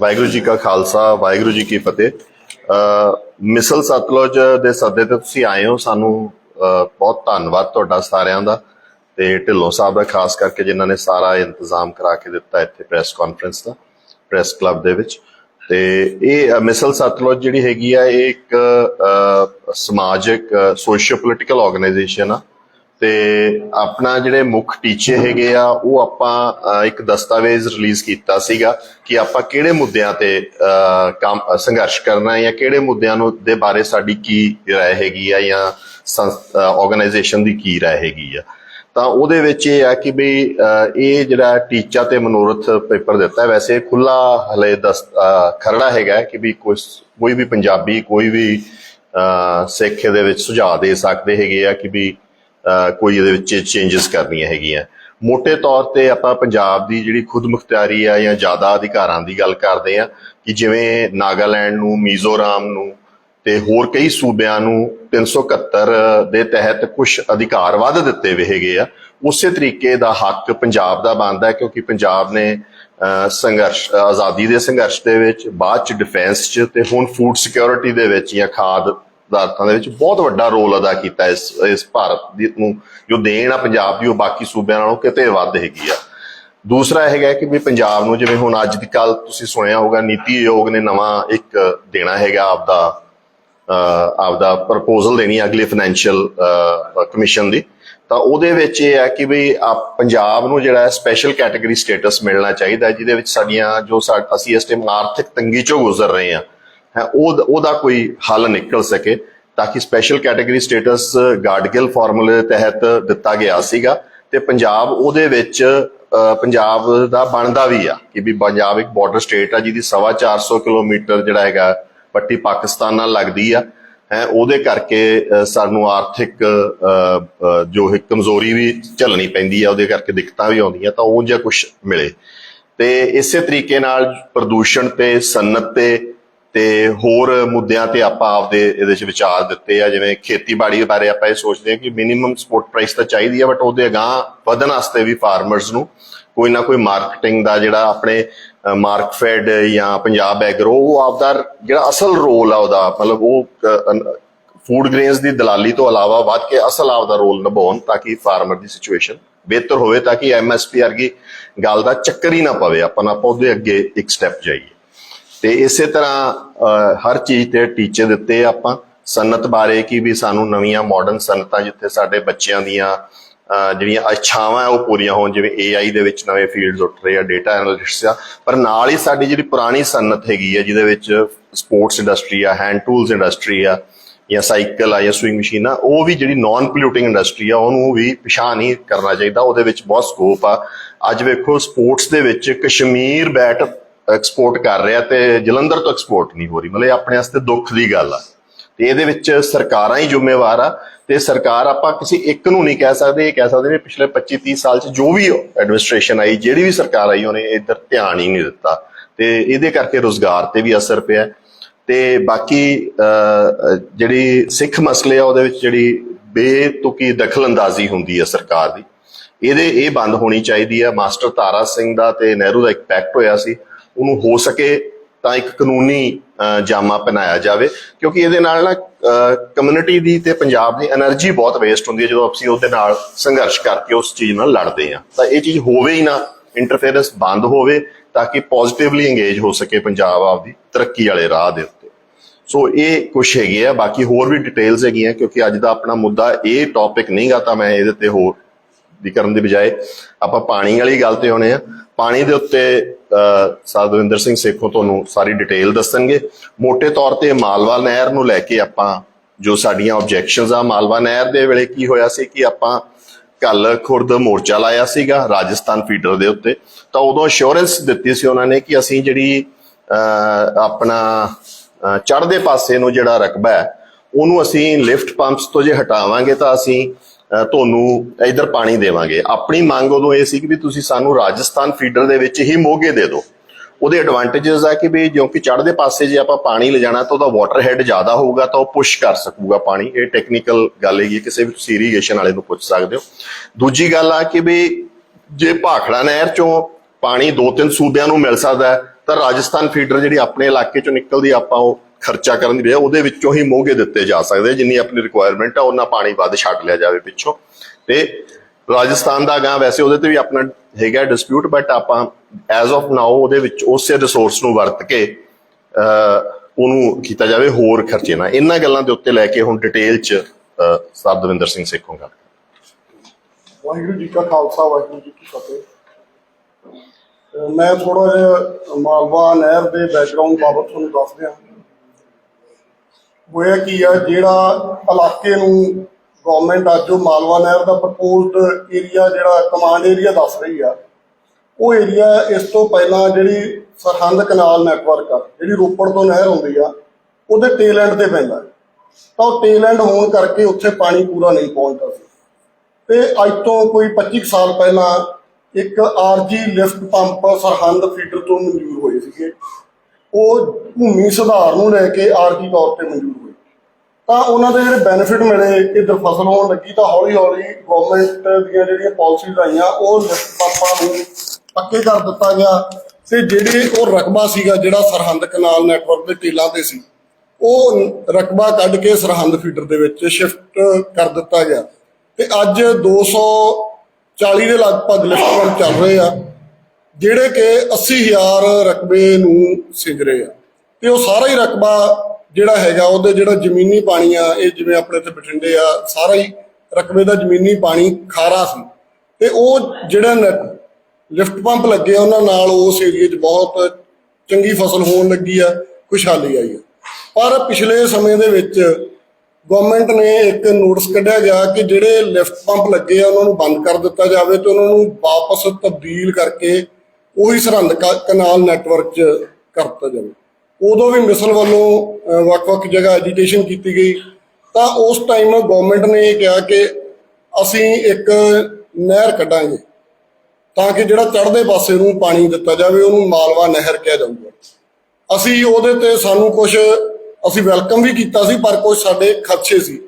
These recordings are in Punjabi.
ਵਾਹਿਗੁਰੂ ਜੀ ਕਾ ਖਾਲਸਾ, ਵਾਹਿਗੁਰੂ ਜੀ ਕੀ ਫਤਿਹ। ਮਿਸਲ ਸਤਲੁਜ ਦੇ ਸੱਦੇ ਤੇ ਤੁਸੀਂ ਆਏ ਹੋ, ਸਾਨੂੰ ਬਹੁਤ ਧੰਨਵਾਦ ਤੁਹਾਡਾ ਸਾਰਿਆਂ ਦਾ। ਤੇ ਢਿੱਲੋਂ ਸਾਹਿਬ ਦਾ, ਖਾਸ ਕਰਕੇ ਜਿਨ੍ਹਾਂ ਨੇ ਸਾਰਾ ਇੰਤਜ਼ਾਮ ਕਰਾ ਕੇ ਦਿੱਤਾ ਇੱਥੇ ਪ੍ਰੈਸ ਕਾਨਫਰੰਸ ਦਾ, ਪ੍ਰੈਸ ਕਲੱਬ ਦੇ ਵਿੱਚ। ਤੇ ਇਹ ਮਿਸਲ ਸਤਲੁਜ ਜਿਹੜੀ ਹੈਗੀ ਆ, ਇਹ ਇੱਕ ਸਮਾਜਿਕ ਸੋਸ਼ੀਓ ਪੋਲੀਟੀਕਲ ਆਰਗੇਨਾਈਜੇਸ਼ਨ ਆ। ਤੇ ਆਪਣਾ ਜਿਹੜੇ ਮੁੱਖ ਟੀਚੇ ਹੈਗੇ ਆ ਉਹ ਆਪਾਂ ਇੱਕ ਦਸਤਾਵੇਜ਼ ਰਿਲੀਜ਼ ਕੀਤਾ ਸੀਗਾ ਕਿ ਆਪਾਂ ਕਿਹੜੇ ਮੁੱਦਿਆਂ ਤੇ ਕੰਮ ਸੰਘਰਸ਼ ਕਰਨਾ ਹੈ ਜਾਂ ਕਿਹੜੇ ਮੁੱਦਿਆਂ ਨੂੰ ਦੇ ਬਾਰੇ ਸਾਡੀ ਕੀ ਰਾਏ ਹੈਗੀ ਆ ਜਾਂ ਆਰਗੇਨਾਈਜੇਸ਼ਨ ਦੀ ਕੀ ਰਾਏ ਹੈਗੀ ਆ। ਤਾਂ ਉਹਦੇ ਵਿੱਚ ਇਹ ਆ ਕਿ ਵੀ ਇਹ ਜਿਹੜਾ ਟੀਚਾ ਤੇ ਮਨੋਰਥ ਪੇਪਰ ਦਿੱਤਾ ਵੈਸੇ ਖੁੱਲਾ ਹਲੇ ਦਸ ਖਰੜਾ ਹੈਗਾ ਕਿ ਵੀ ਕੋਈ ਕੋਈ ਵੀ ਪੰਜਾਬੀ ਕੋਈ ਵੀ ਅ, ਸਿੱਖ ਇਹਦੇ ਵਿੱਚ ਸੁਝਾਅ ਦੇ ਸਕਦੇ ਹੈਗੇ ਆ ਕਿ ਵੀ ਕੋਈ ਇਹਦੇ ਵਿੱਚ ਚੇਂਜਸ ਕਰਨੀਆਂ ਹੈਗੀਆਂ। ਮੋٹے ਤੌਰ ਤੇ ਆਪਾਂ ਪੰਜਾਬ ਦੀ ਜਿਹੜੀ ਖੁਦ ਮੁਖਤਿਆਰੀ ਆ ਜਾਂ ਜ਼ਿਆਦਾ ਅਧਿਕਾਰਾਂ ਦੀ ਗੱਲ ਕਰਦੇ ਆ ਕਿ ਜਿਵੇਂ ਨਾਗਾਲੈਂਡ ਨੂੰ, ਮਿਜ਼ੋਰਾਮ ਨੂੰ ਤੇ ਹੋਰ ਕਈ ਸੂਬਿਆਂ ਨੂੰ 371 ਦੇ ਤਹਿਤ ਕੁਝ ਅਧਿਕਾਰ ਵੱਧ ਦਿੱਤੇ ਹੋਏ ਹੈਗੇ ਆ। ਉਸੇ ਤਰੀਕੇ ਦਾ ਹੱਕ ਪੰਜਾਬ ਦਾ ਬਣਦਾ ਹੈ ਕਿਉਂਕਿ ਪੰਜਾਬ ਨੇ ਸੰਘਰਸ਼, ਆਜ਼ਾਦੀ ਦੇ ਸੰਘਰਸ਼ ਦੇ ਵਿੱਚ, ਬਾਅਦ ਚ ਡਿਫੈਂਸ ਚ ਤੇ ਹੁਣ ਫੂਡ ਸਿਕਿਉਰਿਟੀ ਦੇ ਵਿੱਚ ਜਾਂ ਖਾਦ ਪਦਾਰਥਾਂ ਦੇ ਵਿੱਚ ਬਹੁਤ ਵੱਡਾ ਰੋਲ ਅਦਾ ਕੀਤਾ ਇਸ ਇਸ ਭਾਰਤ ਦੀ ਨੂੰ, ਜੋ ਦੇਣ ਆ ਪੰਜਾਬ ਦੀ, ਉਹ ਬਾਕੀ ਸੂਬਿਆਂ ਨਾਲੋਂ ਕਿਤੇ ਵੱਧ ਹੈਗੀ ਆ। ਦੂਸਰਾ ਹੈਗਾ ਕਿ ਵੀ ਪੰਜਾਬ ਨੂੰ ਜਿਵੇਂ ਹੁਣ ਅੱਜ ਦੀ ਕੱਲ ਤੁਸੀਂ ਸੁਣਿਆ ਹੋਊਗਾ, ਨੀਤੀ ਆਯੋਗ ਨੇ ਨਵਾਂ ਇੱਕ ਦੇਣਾ ਹੈਗਾ ਆਪਦਾ, ਅਹ ਆਪਦਾ ਪ੍ਰਪੋਜ਼ਲ ਦੇਣੀ ਅਗਲੀ ਫਾਈਨੈਂਸ਼ੀਅਲ ਕਮਿਸ਼ਨ ਦੀ। ਤਾਂ ਉਹਦੇ ਵਿੱਚ ਇਹ ਹੈ ਕਿ ਵੀ ਆ ਪੰਜਾਬ ਨੂੰ ਜਿਹੜਾ ਸਪੈਸ਼ਲ ਕੈਟਾਗਰੀ ਸਟੇਟਸ ਮਿਲਣਾ ਚਾਹੀਦਾ ਜਿਹਦੇ ਵਿੱਚ ਸਾਡੀਆਂ ਜੋ ਸਾ- ਅਸੀਂ ਇਸ ਟਾਈਮ ਆਰਥਿਕ ਤੰਗੀ ਚੋਂ ਗੁਜ਼ਰ ਰਹੇ ਹਾਂ। ਉਹ ਉਹਦਾ ਕੋਈ ਹੱਲ ਨਿਕਲ ਸਕੇ ਤਾਂ ਕਿ ਸਪੈਸ਼ਲ ਕੈਟਾਗਰੀ ਸਟੇਟਸ ਗਾਰਡਗਿਲ ਫਾਰਮੂਲੇ ਤਹਿਤ ਦਿੱਤਾ ਗਿਆ ਸੀਗਾ ਤੇ ਪੰਜਾਬ ਉਹਦੇ ਵਿੱਚ ਪੰਜਾਬ ਦਾ ਬਣਦਾ ਵੀ ਆ ਕਿ ਵੀ ਪੰਜਾਬ ਇੱਕ ਬਾਰਡਰ ਸਟੇਟ ਆ ਜਿਹਦੀ ਸਵਾ 400 ਕਿਲੋਮੀਟਰ ਜਿਹੜਾ ਹੈਗਾ ਪੱਟੀ ਪਾਕਿਸਤਾਨ ਨਾਲ ਲੱਗਦੀ ਆ, ਹੈ, ਉਹਦੇ ਕਰਕੇ ਸਾਨੂੰ ਆਰਥਿਕ ਜੋ ਹੈ ਕਮਜ਼ੋਰੀ ਵੀ ਝੱਲਣੀ ਪੈਂਦੀ ਆ, ਉਹਦੇ ਕਰਕੇ ਦਿੱਕਤਾਂ ਵੀ ਆਉਂਦੀਆਂ ਤਾਂ ਉਹ ਜਿਹਾ ਕੁਝ ਮਿਲੇ। ਤੇ ਇਸੇ ਤਰੀਕੇ ਨਾਲ ਪ੍ਰਦੂਸ਼ਣ ਤੇ, ਸਨਅਤ ਤੇ ਤੇ ਹੋਰ ਮੁੱਦਿਆਂ ਤੇ ਆਪਾਂ ਆਪਦੇ ਇਹਦੇ ਵਿੱਚ ਵਿਚਾਰ ਦਿੱਤੇ ਆ, ਜਿਵੇਂ ਖੇਤੀਬਾੜੀ ਬਾਰੇ ਆਪਾਂ ਇਹ ਸੋਚਦੇ ਹਾਂ ਕਿ ਮਿਨੀਮਮ ਸਪੋਰਟ ਪ੍ਰਾਈਸ ਤਾਂ ਚਾਹੀਦੀ ਆ ਬਟ ਉਹਦੇ ਅਗਾਂਹ ਵਧਣ ਵਾਸਤੇ ਵੀ ਫਾਰਮਰਸ ਨੂੰ ਕੋਈ ਨਾ ਕੋਈ ਮਾਰਕੀਟਿੰਗ ਦਾ ਜਿਹੜਾ ਆਪਣੇ ਮਾਰਕਫੈਡ ਜਾਂ ਪੰਜਾਬ ਐਗਰੋ ਉਹ ਆਪਦਾ ਜਿਹੜਾ ਅਸਲ ਰੋਲ ਆ ਉਹਦਾ, ਮਤਲਬ ਉਹ ਫੂਡ ਗ੍ਰੇਨਸ ਦੀ ਦਲਾਲੀ ਤੋਂ ਇਲਾਵਾ ਵੱਧ ਕੇ ਅਸਲ ਆਪਦਾ ਰੋਲ ਨਿਭਾਉਣ ਤਾਂ ਕਿ ਫਾਰਮਰ ਦੀ ਸਿਚੁਏਸ਼ਨ ਬਿਹਤਰ ਹੋਵੇ, ਤਾਂ ਕਿ ਐਮਐਸਪੀ ਵਰਗੀ ਗੱਲ ਦਾ ਚੱਕਰ ਹੀ ਨਾ ਪਵੇ, ਆਪਾਂ ਨਾ ਆਪਾਂ ਉਹਦੇ ਅੱਗੇ ਇੱਕ ਸਟੈਪ ਜਾਈਏ। ਤੇ ਇਸੇ ਤਰ੍ਹਾਂ ਹਰ ਚੀਜ਼ ਤੇ ਟੀਚੇ ਦਿੱਤੇ ਆਪਾਂ ਸਨਅਤ ਬਾਰੇ ਕਿ ਵੀ ਸਾਨੂੰ ਨਵੀਆਂ ਮਾਡਰਨ ਸਨਅਤਾਂ ਜਿੱਥੇ ਸਾਡੇ ਬੱਚਿਆਂ ਦੀਆਂ ਜਿਹੜੀਆਂ ਇੱਛਾਵਾਂ ਉਹ ਪੂਰੀਆਂ ਹੋਣ, ਜਿਵੇਂ AI ਦੇ ਵਿੱਚ ਨਵੇਂ ਫੀਲਡਸ ਉੱਠ ਰਹੇ ਆ ਡਾਟਾ ਐਨਾਲਿਟਿਕਸ ਆ, ਪਰ ਨਾਲ ਹੀ ਸਾਡੀ ਜਿਹੜੀ ਪੁਰਾਣੀ ਸਨਅਤ ਹੈਗੀ ਆ, ਜਿਹਦੇ ਵਿੱਚ ਸਪੋਰਟਸ ਇੰਡਸਟਰੀ ਆ ਹੈਂਡ ਟੂਲਸ ਇੰਡਸਟਰੀ ਆ, ਜਾਂ ਸਾਈਕਲ ਆ, ਜਾਂ ਸਵਿੰਗ ਮਸ਼ੀਨ ਆ, ਉਹ ਵੀ ਜਿਹੜੀ ਨਾਨ ਪੋਲਿਊਟਿੰਗ ਇੰਡਸਟਰੀ ਆ, ਉਹਨੂੰ ਵੀ ਪਿਛਾਂ ਨਹੀਂ ਕਰਨਾ ਚਾਹੀਦਾ, ਉਹਦੇ ਵਿੱਚ ਬਹੁਤ ਸਕੋਪ ਆ। ਅੱਜ ਵੇਖੋ ਸਪੋਰਟਸ ਦੇ ਵਿੱਚ ਕਸ਼ਮੀਰ ਬੈਟ ਐਕਸਪੋਰਟ ਕਰ ਰਿਹਾ ਤੇ ਜਲੰਧਰ ਤੋਂ ਐਕਸਪੋਰਟ ਨਹੀਂ ਹੋ ਰਹੀ। ਮਤਲਬ ਇਹ ਆਪਣੇ ਵਾਸਤੇ ਦੁੱਖ ਦੀ ਗੱਲ ਆ। ਤੇ ਇਹਦੇ ਵਿੱਚ ਸਰਕਾਰਾਂ ਹੀ ਜ਼ਿੰਮੇਵਾਰ ਆ ਤੇ ਸਰਕਾਰ ਆਪਾਂ ਕਿਸੇ ਇੱਕ ਨੂੰ ਨਹੀਂ ਕਹਿ ਸਕਦੇ। ਇਹ ਕਹਿ ਸਕਦੇ ਨੇ ਪਿਛਲੇ 25 30 ਸਾਲ ਚ ਜੋ ਵੀ ਐਡਮਿਨਿਸਟ੍ਰੇਸ਼ਨ ਆਈ, ਜਿਹੜੀ ਵੀ ਸਰਕਾਰ ਆਈ, ਉਹਨੇ ਇੱਧਰ ਧਿਆਨ ਹੀ ਨਹੀਂ ਦਿੱਤਾ। ਤੇ ਇਹਦੇ ਕਰਕੇ ਰੋਜ਼ਗਾਰ ਤੇ ਵੀ ਅਸਰ ਪਿਆ। ਤੇ ਬਾਕੀ ਜਿਹੜੀ ਸਿੱਖ ਮਸਲੇ ਆ, ਉਹਦੇ ਵਿੱਚ ਜਿਹੜੀ ਬੇਤੁਕੀ ਦਖਲਅੰਦਾਜ਼ੀ ਹੁੰਦੀ ਹੈ ਸਰਕਾਰ ਦੀ। ਇਹਦੇ, ਇਹ ਬੰਦ ਹੋਣੀ ਚਾਹੀਦੀ ਹੈ ਮਾਸਟਰ ਤਾਰਾ ਸਿੰਘ ਦਾ ਤੇ ਨਹਿਰੂ ਦਾ ਇੱਕ ਪੈਕਟ ਹੋਇਆ ਸੀ। ਉਹਨੂੰ ਹੋ ਸਕੇ ਤਾਂ ਇੱਕ ਕਾਨੂੰਨੀ ਜਾਮਾ ਪਹਿਨਾਇਆ ਜਾਵੇ। ਕਿਉਂਕਿ ਇਹਦੇ ਨਾਲ ਨਾ ਕਮਿਊਨਿਟੀ ਦੀ ਤੇ ਪੰਜਾਬ ਦੀ એનર્ਜੀ ਬਹੁਤ ਵੇਸਟ ਹੁੰਦੀ ਹੈ। ਜਦੋਂ ਅਸੀਂ ਉਹਦੇ ਨਾਲ ਸੰਘਰਸ਼ ਕਰਕੇ ਉਸ ਚੀਜ਼ ਨਾਲ ਲੜਦੇ ਆ ਤਾਂ ਇਹ ਚੀਜ਼ ਹੋਵੇ ਹੀ ਨਾ। ਇੰਟਰਫੇਰੈਂਸ ਬੰਦ ਹੋਵੇ ਤਾਂ ਕਿ ਪੋਜ਼ਿਟਿਵਲੀ ਇੰਗੇਜ ਹੋ ਸਕੇ ਪੰਜਾਬ ਆਪਦੀ ਤਰੱਕੀ ਵਾਲੇ ਰਾਹ ਦੇ ਉੱਤੇ। ਸੋ ਇਹ ਕੁਝ ਹੈਗੇ ਆ। ਬਾਕੀ ਹੋਰ ਵੀ ਡਿਟੇਲਸ ਹੈਗੀਆਂ, ਕਿਉਂਕਿ ਅੱਜ ਦਾ ਆਪਣਾ ਮੁੱਦਾ ਇਹ ਟੌਪਿਕ ਨਹੀਂਗਾ, ਤਾਂ ਮੈਂ ਇਹਦੇ ਤੇ ਹੋਰ ਦੀ ਕਰਨ ਦੀ ਬਜਾਏ ਆਪਾਂ ਪਾਣੀ ਵਾਲੀ ਗੱਲ ਤੇ ਆਉਣੇ ਆ। ਪਾਣੀ ਦੇ ਉੱਤੇ ਅਹ, ਸਾਧਵਿੰਦਰ ਸਿੰਘ ਸੇਖੋਂ ਤੁਹਾਨੂੰ ਸਾਰੀ ਡਿਟੇਲ ਦੱਸਣਗੇ। ਮੋٹے ਤੌਰ ਤੇ ਮਾਲਵਾ ਨਹਿਰ ਨੂੰ ਲੈ ਕੇ ਆਪਾਂ ਜੋ ਸਾਡੀਆਂ ਆਬਜੈਕਸ਼ਨਸ ਆ ਮਾਲਵਾ ਨਹਿਰ ਦੇ ਵੇਲੇ ਕੀ ਹੋਇਆ ਸੀ ਕਿ ਆਪਾਂ ਕੱਲ ਖੁਰਦ ਮੋਰਚਾ ਲਾਇਆ ਸੀਗਾ ਰਾਜਸਥਾਨ ਫੀਡਰ ਦੇ ਉੱਤੇ। ਤਾਂ ਉਦੋਂ ਅਸ਼ੋਰੈਂਸ ਦਿੱਤੀ ਸੀ ਉਹਨਾਂ ਨੇ ਕਿ ਅਸੀਂ ਜਿਹੜੀ ਅਹ, ਆਪਣਾ ਅਹ, ਚੜ੍ਹਦੇ ਪਾਸੇ ਨੂੰ ਜਿਹੜਾ ਰਕਬਾ ਹੈ ਉਹਨੂੰ ਅਸੀਂ ਲਿਫਟ ਪੰਪਸ ਤੋਂ ਜੇ ਹਟਾਵਾਂਗੇ ਤਾਂ ਅਸੀਂ ਤੁਹਾਨੂੰ ਇਧਰ ਪਾਣੀ ਦੇਵਾਂਗੇ। ਆਪਣੀ ਮੰਗ ਉਦੋਂ ਇਹ ਸੀ ਕਿ ਵੀ ਤੁਸੀਂ ਸਾਨੂੰ ਰਾਜਸਥਾਨ ਫੀਡਰ ਦੇ ਵਿੱਚ ਹੀ ਮੋਗੇ ਦੇ ਦਿਓ। ਉਹਦੇ ਐਡਵਾਂਟੇਜਸ ਆ ਕਿ ਵੀ ਕਿਉਂਕਿ ਚੜ੍ਹਦੇ ਪਾਸੇ ਜੇ ਆਪਾਂ ਪਾਣੀ ਲਿਜਾਣਾ ਤਾਂ ਉਹਦਾ ਵਾਟਰ ਹੈਡ ਜ਼ਿਆਦਾ ਹੋਊਗਾ ਤਾਂ ਉਹ ਪੁਸ਼ ਕਰ ਸਕੂਗਾ ਪਾਣੀ। ਇਹ ਟੈਕਨੀਕਲ ਗੱਲ ਹੈਗੀ ਕਿਸੇ ਵੀ ਤੁਸੀਂ ਇਰੀਗੇਸ਼ਨ ਵਾਲੇ ਨੂੰ ਪੁੱਛ ਸਕਦੇ ਹੋ। ਦੂਜੀ ਗੱਲ ਆ ਕਿ ਵੀ ਜੇ ਭਾਖੜਾ ਨਹਿਰ ਚੋਂ ਪਾਣੀ ਦੋ ਤਿੰਨ ਸੂਬਿਆਂ ਨੂੰ ਮਿਲ ਸਕਦਾ ਹੈ, ਤਾਂ ਰਾਜਸਥਾਨ ਫੀਡਰ ਜਿਹੜੀ ਆਪਣੇ ਇਲਾਕੇ ਚੋਂ ਨਿਕਲਦੀ ਆਪਾਂ ਉਹ ਖਰਚਾ ਕਰਨ ਦੀ ਬਜਾਏ ਉਹਦੇ ਵਿੱਚੋਂ ਹੀ ਮੋਗੇ ਦਿੱਤੇ ਜਾ ਸਕਦੇ ਜਿੰਨੀ ਆਪਣੀ ਰਿਕੁਆਇਰਮੈਂਟ ਆ ਉਹਨਾਂ ਪਾਣੀ ਵੱਧ ਛੱਡ ਲਿਆ ਜਾਵੇ ਪਿੱਛੋਂ। ਤੇ ਰਾਜਸਥਾਨ ਦਾ ਗਾਂ ਵੈਸੇ ਉਹਦੇ ਤੇ ਵੀ ਆਪਣਾ ਹੈਗਾ ਡਿਸਪਿਊਟ ਬਟ ਆਪਾਂ ਐਜ਼ ਆਫ ਨਾਓ ਉਹਦੇ ਵਿੱਚ ਉਸੇ ਰਿਸੋਰਸ ਨੂੰ ਵਰਤ ਕੇ ਉਹਨੂੰ ਕੀਤਾ ਜਾਵੇ ਹੋਰ ਖਰਚੇ ਨਾਲ। ਇਹਨਾਂ ਗੱਲਾਂ ਦੇ ਉੱਤੇ ਲੈ ਕੇ ਹੁਣ ਡਿਟੇਲ ਚ ਅਹ, ਦਵਿੰਦਰ ਸਿੰਘ ਸੇਖੋਂ ਗੱਲ ਵਾਹਿਗੁਰੂ ਜੀ ਕਾ ਖਾਲਸਾ ਵਾਹਿਗੁਰੂ ਜੀ ਕੀ ਫਤਿਹ। ਮੈਂ ਥੋੜਾ ਜਿਹਾ ਮਾਲਵਾ ਨਹਿਰ ਦੇ ਬੈਕਗ੍ਰਾਉਂਡ ਬਾਬਤ ਤੁਹਾਨੂੰ ਦੱਸ ਦਿਆਂ। ਹੋਇਆ ਕੀ ਆ? ਜਿਹੜਾ ਇਲਾਕੇ ਨੂੰ ਗਵਰਨਮੈਂਟ ਅੱਜ ਉਹ ਮਾਲਵਾ ਨਹਿਰ ਦਾ ਪ੍ਰਪੋਜ਼ਡ ਏਰੀਆ ਜਿਹੜਾ ਕਮਾਂਡ ਏਰੀਆ ਦੱਸ ਰਹੀ ਆ, ਉਹ ਏਰੀਆ ਇਸ ਤੋਂ ਪਹਿਲਾਂ ਜਿਹੜੀ ਸਰਹੰਦ ਕਨਾਲ ਨੈਟਵਰਕ ਆ, ਜਿਹੜੀ ਰੋਪੜ ਤੋਂ ਨਹਿਰ ਆਉਂਦੀ ਆ, ਉਹਦੇ ਟੇਲ ਐਂਡ ਤੇ ਪੈਂਦਾ। ਤਾਂ ਉਹ ਟੇਲ ਐਂਡ ਹੋਣ ਕਰਕੇ ਉੱਥੇ ਪਾਣੀ ਪੂਰਾ ਨਹੀਂ ਪਹੁੰਚਦਾ ਸੀ। ਤੇ ਅੱਜ ਤੋਂ ਕੋਈ 25 ਕੁ ਸਾਲ ਪਹਿਲਾਂ ਇੱਕ ਆਰਜੀ ਲਿਫਟ ਪੰਪ ਸਰਹੰਦ ਫੀਡਰ ਤੋਂ ਮਨਜ਼ੂਰ ਹੋਏ ਸੀਗੇ। ਉਹ ਭੂਮੀ ਸੁਧਾਰ ਨੂੰ ਲੈ ਕੇ ਆਰਜੀ ਤੌਰ ਤੇ ਮਨਜ਼ੂਰ ਤਾਂ ਉਹਨਾਂ ਦੇ ਜਿਹੜੇ ਬੈਨੀਫਿਟ ਮਿਲੇ, ਇਧਰ ਫਸਲ ਹੋਣ ਲੱਗੀ, ਤਾਂ ਹੌਲੀ ਹੌਲੀ ਗਵਰਨਮੈਂਟ ਦੀਆਂ ਜਿਹੜੀਆਂ ਪਾਲਿਸੀਜ਼ ਆਈਆਂ, ਉਹ ਲਿਫਟ ਨੂੰ ਪੱਕੇ ਕਰ ਦਿੱਤਾ ਗਿਆ। ਤੇ ਜਿਹੜੇ ਉਹ ਰਕਬਾ ਸੀਗਾ, ਜਿਹੜਾ ਸਰਹੰਦ ਕਨਾਲ ਨੈਟਵਰਕ ਦੇ ਟੇਲਾਂ ਤੇ ਸੀ, ਉਹ ਰਕਬਾ ਕੱਢ ਕੇ ਸਰਹੰਦ ਫੀਡਰ ਦੇ ਵਿੱਚ ਸ਼ਿਫਟ ਕਰ ਦਿੱਤਾ ਗਿਆ। ਤੇ ਅੱਜ 240 ਦੇ ਲਗਭਗ ਲਿਫਟ ਪੰਪ ਚੱਲ ਰਹੇ ਆ, ਜਿਹੜੇ ਕਿ 80000 ਰਕਬੇ ਨੂੰ ਸਿੰਜ ਰਹੇ ਆ। ਤੇ ਉਹ ਸਾਰਾ ਹੀ ਰਕਬਾ ਜਿਹੜਾ ਹੈਗਾ ਉਹਦੇ ਜਿਹੜਾ ਜ਼ਮੀਨੀ ਪਾਣੀ ਆ, ਇਹ ਜਿਵੇਂ ਆਪਣੇ ਇੱਥੇ ਬਠਿੰਡੇ ਆ, ਸਾਰਾ ਹੀ ਰਕਬੇ ਦਾ ਜ਼ਮੀਨੀ ਪਾਣੀ ਖਾਰਾ ਸੀ। ਤੇ ਉਹ ਜਿਹੜਾ ਲਿਫਟ ਪੰਪ ਲੱਗੇ ਉਹਨਾਂ ਨਾਲ ਉਸ ਏਰੀਏ 'ਚ ਬਹੁਤ ਚੰਗੀ ਫਸਲ ਹੋਣ ਲੱਗੀ ਆ, ਖੁਸ਼ਹਾਲੀ ਆਈ ਆ। ਪਰ ਪਿਛਲੇ ਸਮੇਂ ਦੇ ਵਿੱਚ ਗਵਰਨਮੈਂਟ ਨੇ ਇੱਕ ਨੋਟਿਸ ਕੱਢਿਆ ਗਿਆ ਕਿ ਜਿਹੜੇ ਲਿਫਟ ਪੰਪ ਲੱਗੇ ਆ, ਉਹਨਾਂ ਨੂੰ ਬੰਦ ਕਰ ਦਿੱਤਾ ਜਾਵੇ ਤੇ ਉਹਨਾਂ ਨੂੰ ਵਾਪਸ ਤਬਦੀਲ ਕਰਕੇ ਉਹੀ ਸਰਹੰਦ ਕ- ਕਨਾਲ ਨੈਟਵਰਕ 'ਚ ਕਰ ਦਿੱਤਾ ਜਾਵੇ। ਉਦੋਂ ਵੀ ਮਿਸਲ ਵੱਲੋਂ ਵੱਖ-ਵੱਖ ਜਗ੍ਹਾ ਐਜੀਟੇਸ਼ਨ ਕੀਤੀ ਗਈ। ਤਾਂ ਉਸ ਟਾਈਮ ਗਵਰਨਮੈਂਟ ਨੇ ਇਹ ਕਿਹਾ ਕਿ ਅਸੀਂ ਇੱਕ ਨਹਿਰ ਕੱਢਾਂਗੇ ਤਾਂ ਕਿ ਜਿਹੜਾ ਚੜ੍ਹਦੇ ਪਾਸੇ ਨੂੰ ਪਾਣੀ ਦਿੱਤਾ ਜਾਵੇ, ਉਹਨੂੰ ਮਾਲਵਾ ਨਹਿਰ ਕਿਹਾ ਜਾਊਗਾ। ਅਸੀਂ ਉਹਦੇ ਤੇ ਸਾਨੂੰ ਕੁਝ ਅਸੀਂ ਵੈਲਕਮ ਵੀ ਕੀਤਾ ਸੀ, ਪਰ ਕੁਝ ਸਾਡੇ ਖਰਚੇ ਸੀ।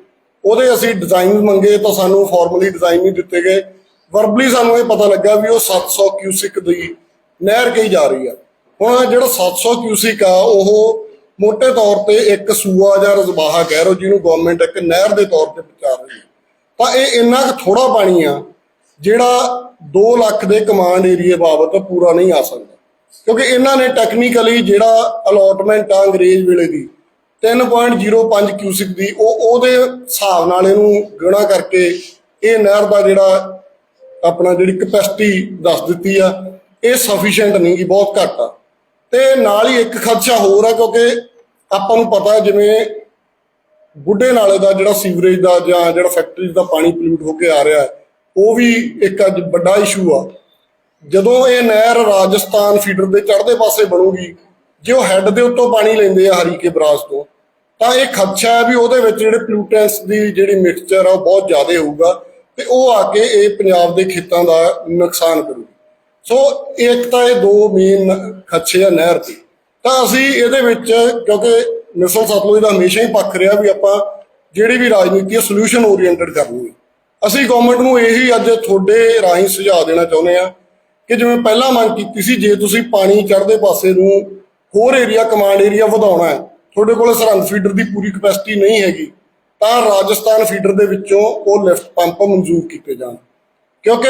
ਉਹਦੇ ਅਸੀਂ ਡਿਜ਼ਾਈਨ ਮੰਗੇ ਤਾਂ ਸਾਨੂੰ ਫਾਰਮਲੀ ਡਿਜ਼ਾਈਨ ਨਹੀਂ ਦਿੱਤੇ ਗਏ। ਵਰਬਲੀ ਸਾਨੂੰ ਇਹ ਪਤਾ ਲੱਗਾ ਵੀ ਉਹ 700 ਕਿਊਸਿਕ ਦੀ ਨਹਿਰ ਕਹੀ ਜਾ ਰਹੀ ਆ। ਹੁਣ ਜਿਹੜਾ 700 ਕਿਊਸਿਕ ਆ, ਉਹ ਮੋٹے ਤੌਰ ਤੇ ਇੱਕ ਸੂਆ ਜਾਂ ਰਜ਼ਬਾਹਾ ਕਹਿ ਰੋ ਜਿਹਨੂੰ ਗਵਰਨਮੈਂਟ ਇੱਕ ਨਹਿਰ ਦੇ ਤੌਰ ਤੇ ਪਹੁੰਚਾ ਰਹੀ ਹੈ। ਤਾਂ ਇਹ ਇੰਨਾ ਕੁ ਥੋੜਾ ਪਾਣੀ ਆ, ਜਿਹੜਾ 2 ਲੱਖ ਦੇ ਕਮਾਂਡ ਏਰੀਏ ਬਾਬਤ ਪੂਰਾ ਨਹੀਂ ਆ ਸਕਦਾ। ਕਿਉਂਕਿ ਇਹਨਾਂ ਨੇ ਟੈਕਨੀਕਲੀ ਜਿਹੜਾ ਅਲੋਟਮੈਂਟ ਆ ਅੰਗਰੇਜ਼ ਵੇਲੇ ਦੀ 3.05 ਕਿਊਸਿਕ ਦੀ, ਉਹ ਉਹਦੇ ਹਿਸਾਬ ਨਾਲ ਇਹਨੂੰ ਗੁਣਾ ਕਰਕੇ ਇਹ ਨਹਿਰ ਦਾ ਜਿਹੜਾ ਆਪਣਾ ਜਿਹੜੀ ਕਪੈਸਿਟੀ ਦੱਸ ਦਿੱਤੀ ਆ, ਇਹ ਸਫੀਸ਼ੀਐਂਟ ਨਹੀਂ ਗੀ ਬਹੁਤ ਘੱਟ ਆ। ਤੇ ਨਾਲ ਹੀ ਇੱਕ ਖਦਸ਼ਾ ਹੋਰ ਆ ਕਿਉਂਕਿ ਆਪਾਂ ਨੂੰ ਪਤਾ ਜਿਵੇਂ ਬੁੱਢੇ ਨਾਲੇ ਦਾ ਜਿਹੜਾ ਸੀਵਰੇਜ ਦਾ ਜਾਂ ਜਿਹੜਾ ਫੈਕਟਰੀਜ਼ ਦਾ ਪਾਣੀ ਪੋਲਿਊਟ ਹੋ ਕੇ ਆ ਰਿਹਾ ਹੈ, ਉਹ ਵੀ ਇੱਕ ਅੱਜ ਵੱਡਾ ਇਸ਼ੂ ਆ। ਜਦੋਂ ਇਹ ਨਹਿਰ ਰਾਜਸਥਾਨ ਫੀਡਰ ਦੇ ਚੜ੍ਹਦੇ ਪਾਸੇ ਬਣੂਗੀ ਜੇ ਉਹ ਹੈੱਡ ਦੇ ਉੱਤੋਂ ਪਾਣੀ ਲੈਂਦੇ ਆ ਹਰੀਕੇ ਬਰਾਜ ਤੋਂ ਤਾਂ ਇਹ ਖਦਸ਼ਾ ਹੈ ਵੀ ਉਹਦੇ ਵਿੱਚ ਜਿਹੜੇ ਪੋਲਿਊਟੈਂਟਸ ਦੀ ਜਿਹੜੀ ਮਿਕਸਚਰ ਆ ਉਹ ਬਹੁਤ ਜ਼ਿਆਦਾ ਹੋਊਗਾ ਤੇ ਉਹ ਆ ਕੇ ਇਹ ਪੰਜਾਬ ਦੇ ਖੇਤਾਂ ਦਾ ਨੁਕਸਾਨ ਕਰੂ ਸੋ ਇੱਕ ਤਾਂ ਇਹ ਦੋ ਮੇਨ ਖੱਛੇ ਆ ਨਹਿਰ ਦੇ ਤਾਂ ਅਸੀਂ ਇਹਦੇ ਵਿੱਚ, ਕਿਉਂਕਿ ਮਿਸਲ ਸਤਲੁਜ ਦਾ ਹਮੇਸ਼ਾ ਹੀ ਪੱਖ ਰਿਹਾ ਵੀ ਆਪਾਂ ਜਿਹੜੀ ਵੀ ਰਾਜਨੀਤੀ ਹੈ ਸੋਲੂਸ਼ਨ ਓਰੀਐਂਟਡ ਕਰਨੀ ਹੈ ਅਸੀਂ ਗਵਰਨਮੈਂਟ ਨੂੰ ਇਹੀ ਅੱਜ ਤੁਹਾਡੇ ਰਾਹੀਂ ਸੁਝਾਅ ਦੇਣਾ ਚਾਹੁੰਦੇ ਆ ਕਿ ਜਿਵੇਂ ਪਹਿਲਾਂ ਮੰਗ ਕੀਤੀ ਸੀ, ਜੇ ਤੁਸੀਂ ਪਾਣੀ ਚੜ੍ਹਦੇ ਪਾਸੇ ਨੂੰ ਹੋਰ ਏਰੀਆ ਕਮਾਂਡ ਏਰੀਆ ਵਧਾਉਣਾ ਹੈ, ਤੁਹਾਡੇ ਕੋਲ ਸਰਹੰਦ ਫੀਡਰ ਦੀ ਪੂਰੀ ਕਪੈਸਿਟੀ ਨਹੀਂ ਹੈਗੀ, ਤਾਂ ਰਾਜਸਥਾਨ ਫੀਡਰ ਦੇ ਵਿੱਚੋਂ ਉਹ ਲਿਫਟ ਪੰਪ ਮਨਜ਼ੂਰ ਕੀਤੇ ਜਾਣ। ਕਿਉਂਕਿ